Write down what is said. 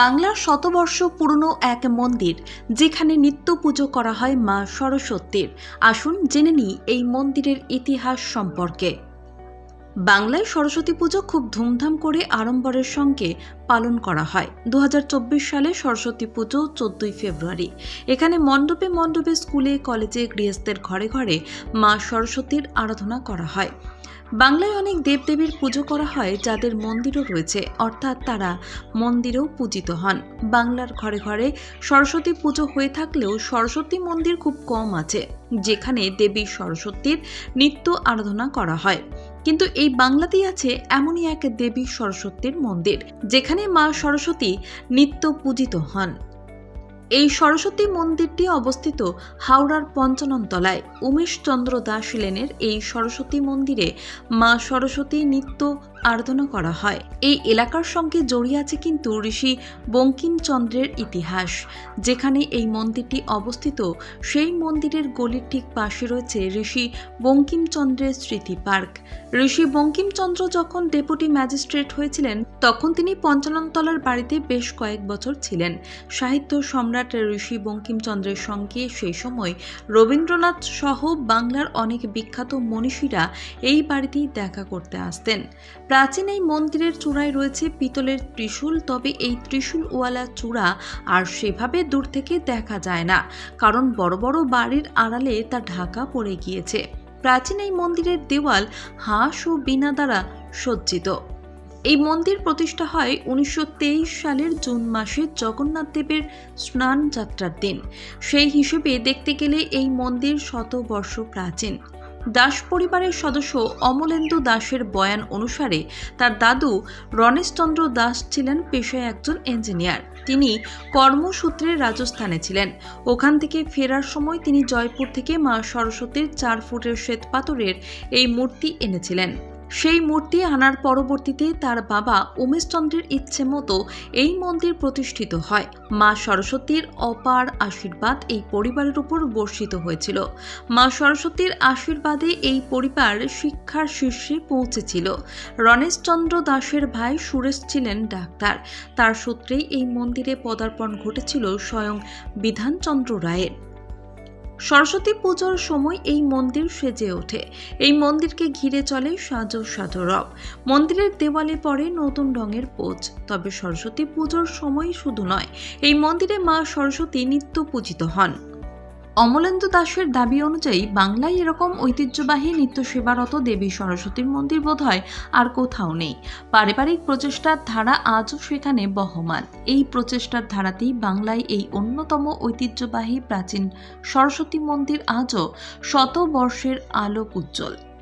বাংলার শতবর্ষ পুরনো এক মন্দির, যেখানে নিত্য পুজো করা হয় মা সরস্বতীর। আসুন জেনে নিই এই মন্দিরের ইতিহাস সম্পর্কে। বাংলায় সরস্বতী পুজো খুব ধুমধাম করে আড়ম্বরের সঙ্গে পালন করা হয়। দু হাজার চব্বিশ সালে সরস্বতী পুজো চোদ্দই ফেব্রুয়ারি। এখানে মণ্ডপে মণ্ডপে স্কুলে, কলেজে গৃহস্থের ঘরে ঘরে মা সরস্বতীর আরাধনা করা হয়। বাংলায় অনেক দেবদেবীর পুজো করা হয় যাদের মন্দিরও রয়েছে, অর্থাৎ তারা মন্দিরেও পূজিত হন। বাংলার ঘরে ঘরে সরস্বতী পুজো হয়ে থাকলেও সরস্বতী মন্দির খুব কম আছে, যেখানে দেবী সরস্বতীর নিত্য আরাধনা করা হয়। কিন্তু এই বাংলাতেই আছে এমনই এক দেবী সরস্বতীর মন্দির, যেখানে মা সরস্বতী নিত্য পূজিত হন। এই সরস্বতী মন্দিরটি অবস্থিত হাওড়ার পঞ্চাননতলায় উমেশচন্দ্র দাস লেনের এই সরস্বতী মন্দিরে মা সরস্বতী নিত্য আরাধনা করা হয়। এই এলাকার সঙ্গে জড়িয়ে আছে কিন্তু ঋষি বঙ্কিমচন্দ্রের ইতিহাস। যেখানে এই মন্দিরটি অবস্থিত, সেই মন্দিরের গলির ঠিক পাশে রয়েছে ঋষি বঙ্কিমচন্দ্রের স্মৃতি পার্ক। ঋষি বঙ্কিমচন্দ্র যখন ডেপুটি ম্যাজিস্ট্রেট হয়েছিলেন, তখন তিনি পঞ্চাননতলার বাড়িতে বেশ কয়েক বছর ছিলেন। সাহিত্য সম্রাট ঋষি বঙ্কিমচন্দ্রের সঙ্গে সেই সময় রবীন্দ্রনাথ সহ বাংলার অনেক বিখ্যাত মনীষীরা এই বাড়িতেই দেখা করতে আসতেন। প্রাচীন এই মন্দিরের চূড়ায় রয়েছে পিতলের ত্রিশূল, তবে এই ত্রিশূলওয়ালা চূড়া আর সেভাবে দূর থেকে দেখা যায় না, কারণ বড় বড় বাড়ির আড়ালে তা ঢাকা পড়ে গিয়েছে। প্রাচীন এই মন্দিরের দেওয়াল হাঁস ও বিনা দ্বারা সজ্জিত। এই মন্দির প্রতিষ্ঠা হয় উনিশশো তেইশ সালের জুন মাসে জগন্নাথ দেবের স্নান যাত্রার দিন। সেই হিসেবে দেখতে গেলে এই মন্দির শত বর্ষ প্রাচীন। দাস পরিবারের সদস্য অমলেন্দু দাসের বয়ান অনুসারে তার দাদু রণেশচন্দ্র দাস ছিলেন পেশায় একজন ইঞ্জিনিয়ার তিনি কর্মসূত্রে রাজস্থানে ছিলেন। ওখান থেকে ফেরার সময় তিনি জয়পুর থেকে মা সরস্বতীর চার ফুটের শ্বেতপাথরের এই মূর্তি এনেছিলেন। সেই মূর্তি আনার পরবর্তীতে তার বাবা উমেশচন্দ্রের ইচ্ছে মতো এই মন্দির প্রতিষ্ঠিত হয়। মা সরস্বতীর অপার আশীর্বাদ এই পরিবারের উপর বর্ষিত হয়েছিল। মা সরস্বতীর আশীর্বাদে এই পরিবার শিক্ষার শীর্ষে পৌঁছেছিল। রণেশচন্দ্র দাসের ভাই সুরেশ ছিলেন ডাক্তার। তার সূত্রেই এই মন্দিরে পদার্পণ ঘটেছিল স্বয়ং বিধানচন্দ্র রায়ের। সরস্বতী পুজোর সময় এই মন্দির সেজে ওঠে। এই মন্দিরকে ঘিরে চলে সাজো সাজো রব। মন্দিরের দেওয়ালে পড়ে নতুন রঙের পোচ। তবে সরস্বতী পুজোর সময় শুধু নয়, এই মন্দিরে মা সরস্বতী নিত্য পূজিত হন। অমলেন্দু দাসের দাবি অনুযায়ী বাংলায় এরকম ঐতিহ্যবাহী নিত্য সেবারত দেবী সরস্বতীর মন্দির বোধহয় আর কোথাও নেই। পারিবারিক প্রচেষ্টার ধারা আজও সেখানে বহমান। এই প্রচেষ্টার ধারাতেই বাংলায় এই অন্যতম ঐতিহ্যবাহী প্রাচীন সরস্বতী মন্দির আজও শত বর্ষের আলোক উজ্জ্বল।